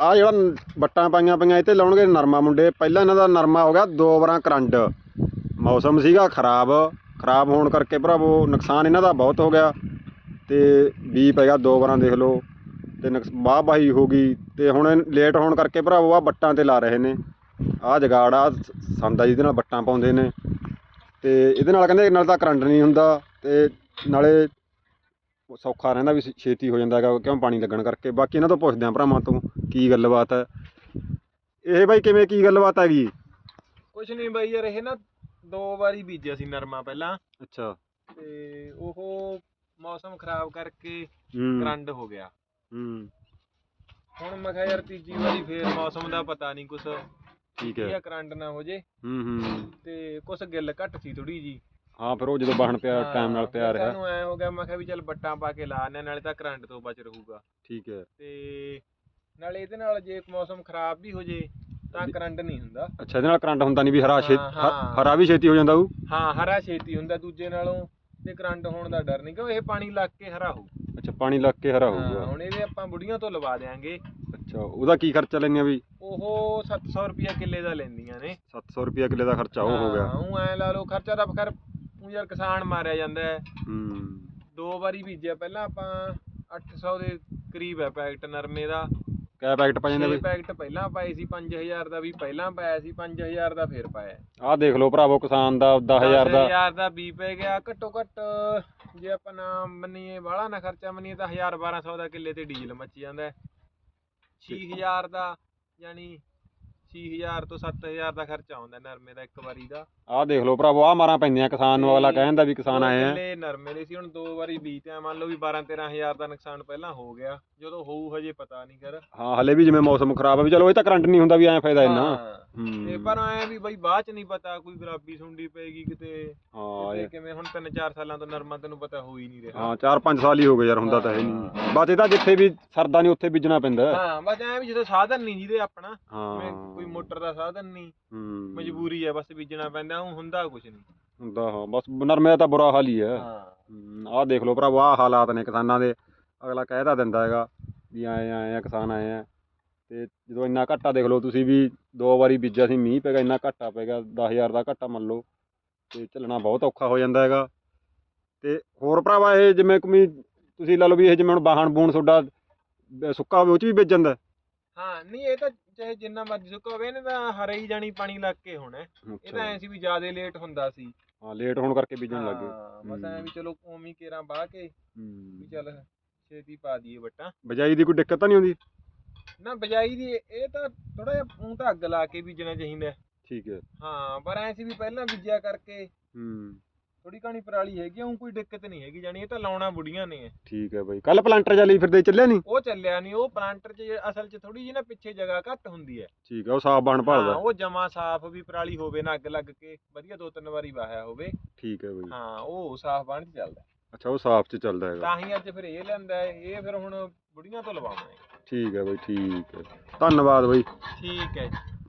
ਆ ਜਿਹੜਾ ਨ- ਵੱਟਾਂ ਪਾਈਆਂ ਪਈਆਂ ਇਹ ਤੇ ਲਾਉਣਗੇ ਨਰਮਾ ਮੁੰਡੇ। ਪਹਿਲਾਂ ਇਹਨਾਂ ਦਾ ਨਰਮਾ ਹੋ ਗਿਆ ਦੋ ਵਾਰਾਂ ਕਰੰਡ ਮੌਸਮ ਸੀਗਾ ਖਰਾਬ। ਖਰਾਬ ਹੋਣ ਕਰਕੇ ਭਰਾਵੋ ਨੁਕਸਾਨ ਇਹਨਾਂ ਦਾ ਬਹੁਤ ਹੋ ਗਿਆ। ਤੇ ਬੀ ਪੈ ਗਿਆ ਦੋ ਵਾਰਾਂ ਦੇਖ ਲਓ। ਤੇ ਨੁਕਸ- ਵਾਹ ਵਾਹੀ ਹੋ ਗਈ। ਤੇ ਹੁਣ ਲੇਟ ਹੋਣ ਕਰਕੇ ਭਰਾਵੋ ਆ ਵੱਟਾਂ ਤੇ ਲਾ ਰਹੇ ਨੇ। ਆ ਜਗਾੜ ਆ ਸੰਦਾ ਜਿਹਦੇ ਨਾਲ ਵੱਟਾਂ ਪਾਉਂਦੇ ਨੇ। ਤੇ ਇਹਦੇ ਨਾਲ ਕਹਿੰਦੇ ਨਾਲ ਤਾਂ ਕਰੰਟ ਨਹੀਂ ਹੁੰਦਾ ਤੇ ਨਾਲੇ ਸੌਖਾ ਰਹਿੰਦਾ ਵੀ ਛੇਤੀ ਹੋ ਜਾਂਦਾ ਹੈਗਾ ਕਿਉਂ ਪਾਣੀ ਲੱਗਣ ਕਰਕੇ। ਬਾਕੀ ਇਹਨਾਂ ਤੋਂ ਪੁੱਛਦੇ ਆਂ ਭਰਾਵਾਂ ਤੋਂ। ਕੀ ਗੱਲਬਾਤ ਹੈ ਇਹ ਬਾਈ ਕਿਵੇਂ ਕੀ ਗੱਲਬਾਤ ਹੈਗੀ ਕੁਛ ਨਹੀਂ ਬਾਈ ਯਾਰ ਇਹ ਨਾ ਦੋ ਵਾਰੀ ਬੀਜਿਆ ਸੀ ਨਰਮਾ ਪਹਿਲਾਂ। ਅੱਛਾ। ਤੇ ਉਹ ਮੌਸਮ ਖਰਾਬ ਕਰਕੇ ਹੂੰ। ਕਰੰਡ ਹੋ ਗਿਆ। ਹੂੰ। ਹੁਣ ਮੈਂ ਕਿਹਾ ਯਾਰ ਤੀਜੀ ਵਾਰੀ ਫੇਰ ਮੌਸਮ ਦਾ ਪਤਾ ਨਹੀਂ ਕੁਛ ਠੀਕ ਹੈ। ਆ ਕਰੰਟ ਨਾ ਹੋ ਜੇ। ਹੂੰ ਹੂੰ। ਤੇ ਕੁਛ ਗਿੱਲ ਘੱਟ ਸੀ ਥੋੜੀ ਜੀ ਹਾਂ ਫਿਰ ਉਹ ਜਦੋਂ ਬਾਹਣ ਪਿਆ ਟਾਈਮ ਨਾਲ ਹਾਂ, ਪਿਆ ਰਿਹਾ ਸਾਨੂੰ ਐ ਹੋ ਗਿਆ ਮੈਂ ਕਿਹਾ ਵੀ ਚੱਲ ਬੱਟਾਂ ਪਾ ਕੇ ਲਾ ਆਨੇ ਨਾਲੇ ਤਾਂ ਕਰੰਟ ਤੋਂ ਬਚ ਰਹੂਗਾ। ਠੀਕ ਹੈ। ਤੇ ਨਾਲੇ ਇਹਦੇ ਨਾਲ ਜੇ ਮੌਸਮ ਖਰਾਬ ਵੀ ਹੋ ਜੇ ਤਾਂ ਕਰੰਟ ਨਹੀਂ ਹੁੰਦਾ। ਅੱਛਾ ਇਹਦੇ ਨਾਲ ਕਰੰਟ ਹੁੰਦਾ ਨਹੀਂ ਵੀ ਹਰਾ ਛੇ ਹਾਂ, ਹਾਂ। ਹਰਾ ਵੀ ਛੇਤੀ ਹੋ ਜਾਂਦਾ ਉਹ ਹਾਂ ਹਰਾ ਛੇਤੀ ਹੁੰਦਾ ਦੂਜੇ ਨਾਲੋਂ ਤੇ ਕਰੰਟ ਹੋਣ ਦਾ ਡਰ ਨਹੀਂ ਕਿਉਂ ਇਹ ਪਾਣੀ ਲੱਗ ਕੇ ਹਰਾ ਹੋਊ। ਅੱਛਾ ਪਾਣੀ ਲੱਗ ਕੇ ਹਰਾ ਹਾਂ, ਹੋਊਗਾ ਹੁਣ ਇਹਦੇ ਆਪਾਂ ਬੁੜੀਆਂ ਤੋਂ ਲਵਾ ਦੇਾਂਗੇ ਅੱਛਾ ਉਹਦਾ ਕੀ ਖਰਚਾ ਲੈਂਦੀਆਂ ਵੀ? ਉਹ 700 ਰੁਪਿਆ ਕਿੱਲੇ ਦਾ ਲੈਂਦੀਆਂ ਨੇ। 700 ਰੁਪਿਆ ਕਿੱਲੇ ਦਾ ਖਰਚਾ ਉਹ ਹੋ ਗਿਆ। ਉਹ ਐ ਲਾ ਲਓ ਖਰਚਾ ਤਾਂ ਖੈਰ ਊਂ ਯਾਰ ਕਿਸਾਨ ਮਾਰਿਆ ਜਾਂਦਾ ਹੈ। ਹੂੰ। ਦੋ ਵਾਰੀ ਬੀਜਿਆ ਪਹਿਲਾਂ ਆਪਾਂ 800 ਦੇ ਕਰੀਬ ਹੈ ਪੈਕਟ ਨਰਮੇ ਦਾ। ਕੈ ਪੈਕਟ ਪਾ ਜਾਂਦੇ 6 ਬਈ? ਪੈਕਟ ਪਹਿਲਾਂ ਪਾਏ ਸੀ 5000 ਦਾ ਵੀ ਪਹਿਲਾਂ ਪਾਇਆ ਸੀ 5000 ਦਾ ਫੇਰ ਪਾਇਆ। ਆਹ ਦੇਖ ਲਓ ਭਰਾਵੋ ਕਿਸਾਨ ਦਾ 10000 ਦਾ। 10000 ਦਾ ਬੀ ਪੈ ਗਿਆ ਘੱਟੋ ਘੱਟ ਜੇ ਆਪਾਂ ਨਾ ਮੰਨੀਏ ਬਾਹਲਾ ਨਾ ਖਰਚਾ ਮੰਨੀਏ ਤਾਂ 1000 1200 ਦਾ ਕਿੱਲੇ ਤੇ ਡੀਜ਼ਲ ਮੱਚ ਜਾਂਦਾ ਹੈ। 6000 ਦਾ ਯਾਨੀ 6000 ਤੋਂ 7000 ਦਾ ਖਰਚਾ ਆਉਂਦਾ ਨਰਮੇ ਦਾ ਇੱਕ ਵਾਰੀ ਦਾ। ਆਹ ਦੇਖ ਲਓ ਭਰਾਵੋ ਆਹ ਮਾਰਾਂ ਪੈਂਦੀਆਂ ਕਿਸਾਨ ਨੂੰ ਅਗਲਾ ਕਹਿੰਦਾ ਵੀ ਕਿਸਾਨ ਆਏ ਆ। ਕਿੱਲੇ ਨਰਮੇ ਦੇ ਸੀ ਹੁਣ ਦੋ ਵਾਰੀ ਬੀਜਿਆ ਮੰਨ ਲਓ ਵੀ 12 13000 ਦਾ ਨੁਕਸਾਨ ਪਹਿਲਾਂ ਹੋ ਗਿਆ ਜਦੋਂ ਹੋਊ ਹਜੇ ਪਤਾ ਨਹੀਂ ਕਰ ਹਾਂ ਹਲੇ ਵੀ ਜਿਵੇਂ ਮੌਸਮ ਖਰਾਬ ਆ ਵੀ ਚਲੋ ਇਹ ਤਾਂ ਕਰੰਟ ਨਹੀਂ ਹੁੰਦਾ ਵੀ ਐਂ ਫਾਇਦਾ ਇੰਨਾ। ਹਾਂ। ਤੇ ਪਰ ਐ ਵੀ ਬਈ ਬਾਅਦ ਚ ਨਹੀਂ ਪਤਾ ਕੋਈ ਗੁਲਾਬੀ ਸੁੰਡੀ ਪਏਗੀ ਕਿਤੇ। ਹਾਂ ਕਿਤੇ ਇਹ- ਕਿਵੇਂ ਹੁਣ 3-4 ਸਾਲਾਂ ਤੋਂ ਨਰਮਾ ਤੈਨੂੰ ਪਤਾ ਹੋ ਹੀ ਨਹੀਂ ਰਿਹਾ। ਹਾਂ 4-5 ਸਾਲ ਹੀ ਹੋ ਗਏ ਯਾਰ ਹੁੰਦਾ ਤਾਂ ਹੈ ਨਹੀਂ। ਬਸ ਇਹ ਤਾਂ ਜਿੱਥੇ ਵੀ ਸਰਦਾ ਨਹੀਂ ਉੱਥੇ ਬੀਜਣਾ ਪੈਂਦਾ। ਹੈ। ਬਸ ਐ ਵੀ ਜਦੋਂ ਸਾਧਨ ਨਹੀਂ ਜਿਹਦੇ ਆਪਣਾ ਜਿਵੇਂ ਹਾਂ। ਕੋਈ ਮੋਟਰ ਦਾ ਸਾਧਨ ਨਹੀਂ ਹੂੰ। ਮਜਬੂਰੀ ਹੈ ਬਸ ਬੀਜਣਾ ਪੈਂਦਾ। ਉਹ ਹੁੰਦਾ ਕੁਝ ਨਹੀਂ। ਹੁੰਦਾ ਹਾਂ ਬਸ ਨਰਮੇ ਦਾ ਤਾਂ ਬੁਰਾ ਹਾਲ ਹੀ ਹੈ। ਹਾਂ। ਆਹ ਦੇਖ ਲਓ ਭਰਾਵਾ ਆਹ ਹਾਲਾਤ ਨੇ ਕਿਸਾਨਾਂ ਦੇ। ਅਗਲਾ ਕਹਿ ਤਾਂ ਦਿੰਦਾ ਹੈਗਾ ਵੀ ਆਏ ਆਏ ਆ ਕਿਸਾਨ ਆਏ ਆ। ਤੇ ਜਦੋਂ ਇੰਨਾ ਘਾਟਾ ਦੇਖ ਲਓ ਤੁਸੀਂ ਵੀ ਦੋ ਵਾਰੀ ਬੀਜਿਆ ਸੀ ਮੀਂਹ ਪੈ ਗਿਆ ਇੰਨਾ ਘਾਟਾ ਪੈ ਗਿਆ 10000 ਦਾ ਘਾਟਾ ਮੰਨ ਲਓ। ਤੇ ਝੱਲਣਾ ਬਹੁਤ ਔਖਾ ਹੋ ਜਾਂਦਾ ਹੈਗਾ। ਤੇ ਹੋਰ ਭਰਾਵਾ ਇਹ ਜਿਵੇਂ ਕੋਈ ਤੁਸੀਂ ਲਾ ਲਓ ਵੀ ਇਹ ਜਿਵੇਂ ਹੁਣ ਬਾਹਣ ਬੂਣ ਤੁਹਾਡਾ ਬ- ਸੁੱਕਾ ਹੋਵੇ ਉਹ ਚ ਵੀ ਬੀਜ ਜਾਂਦਾ। ਹੈ? ਨਹੀਂ ਇਹ ਤਾਂ ਚਾਹੇ ਜਿੰਨਾ ਮਰਜ਼ੀ ਸੁੱਕਾ ਹੋਵੇ ਇਹਨੇ ਤਾਂ ਹਰੇ ਹੀ ਜਾਣੀ ਪਾਣੀ ਲੱਗ ਕੇ ਹੋਣਾ ਹੈ। ਇਹ ਤਾਂ ਐ ਸੀ ਵੀ ਜ਼ਿਆਦਾ ਲੇਟ ਹੁੰਦਾ ਸੀ। ਹਾਂ ਲੇਟ ਹੋਣ ਕਰਕੇ ਬੀਜਣ ਲੱਗੇ ਹਾਂ, ਬਸ ਐ ਵੀ ਚਲੋ ਉਵੇਂ ਕੇਰਾਂ ਬਾਹ ਕੇ ਵੀ ਹੂੰ। ਚੱਲ ਛੇਤੀ ਪਾ ਦਈਏ ਬੱਟਾਂ ਬਜਾਈ ਦੀ ਕੋਈ ਦਿੱਕਤ ਤਾਂ ਨਹੀਂ ਆਉਂਦੀ? ਨਾ ਬਜਾਈ ਦੀ ਇਹ ਤਾਂ ਥੋੜਾ ਜਿਹਾ ਊਂ ਤਾਂ ਅੱਗ ਲਾ ਕੇ ਬੀਜਣਾ ਚਾਹੀਦਾ ਹੈ। ਠੀਕ ਹੈ। ਹਾਂ ਪਰ ਐ ਸੀ ਵੀ ਪਹਿਲਾਂ ਬੀਜਿਆ ਕਰਕੇ ਹੂੰ। ਥੋੜੀ ਕਹਾਣੀ ਪਰਾਲੀ ਹੈਗੀ ਉਹ ਕੋਈ ਦਿੱਕਤ ਨਹੀਂ ਹੈਗੀ ਜਾਣੀ ਇਹ ਤਾਂ ਲਾਉਣਾ ਬੁੜੀਆਂ ਨੇ। ਠੀਕ ਹੈ ਬਾਈ। ਕੱਲ ਪਲਾਂਟਰ ਜਾ ਲਈ ਫਿਰਦੇ ਚੱਲਿਆ ਨਹੀਂ? ਉਹ ਚੱਲਿਆ ਨਹੀਂ ਉਹ ਪਲਾਂਟਰ 'ਚ ਅਸਲ 'ਚ ਥੋੜੀ ਜਿਹੀ ਨਾ ਪਿੱਛੇ ਜਗ੍ਹਾ ਘੱਟ ਹੁੰਦੀ ਹੈ। ਠੀਕ ਹੈ ਉਹ ਸਾਫ਼ ਬਾਣ ਹਾਂ ਭਾਲਦਾ ਉਹ ਜਮਾ ਸਾਫ਼ ਵੀ ਪਰਾਲੀ ਹੋਵੇ ਨਾ ਅੱਗ ਲੱਗ ਕੇ ਵਧੀਆ ਦੋ ਤਿੰਨ ਵਾਰੀ ਵਾਹਿਆ ਹੋਵੇ। ਠੀਕ ਹੈ ਬਾਈ। ਹਾਂ ਉਹ ਸਾਫ਼ ਬਣ 'ਚ ਚੱਲਦਾ। ਅੱਛਾ ਉਹ ਸਾਫ਼ ਚ ਚੱਲਦਾ ਹੈਗਾ। ਤਾਂ ਹੀ ਅੱਜ ਫਿਰ ਇਹ ਲੈਂਦਾ ਹੈ ਇਹ ਫਿਰ ਹੁਣ ਬੁੜੀਆਂ ਤੋਂ ਹੈ। ਠੀਕ ਹੈ ਬਾਈ ਠੀਕ ਹੈ। ਧੰਨਵਾਦ ਬਾਈ। ਠੀਕ ਹੈ ਜੀ।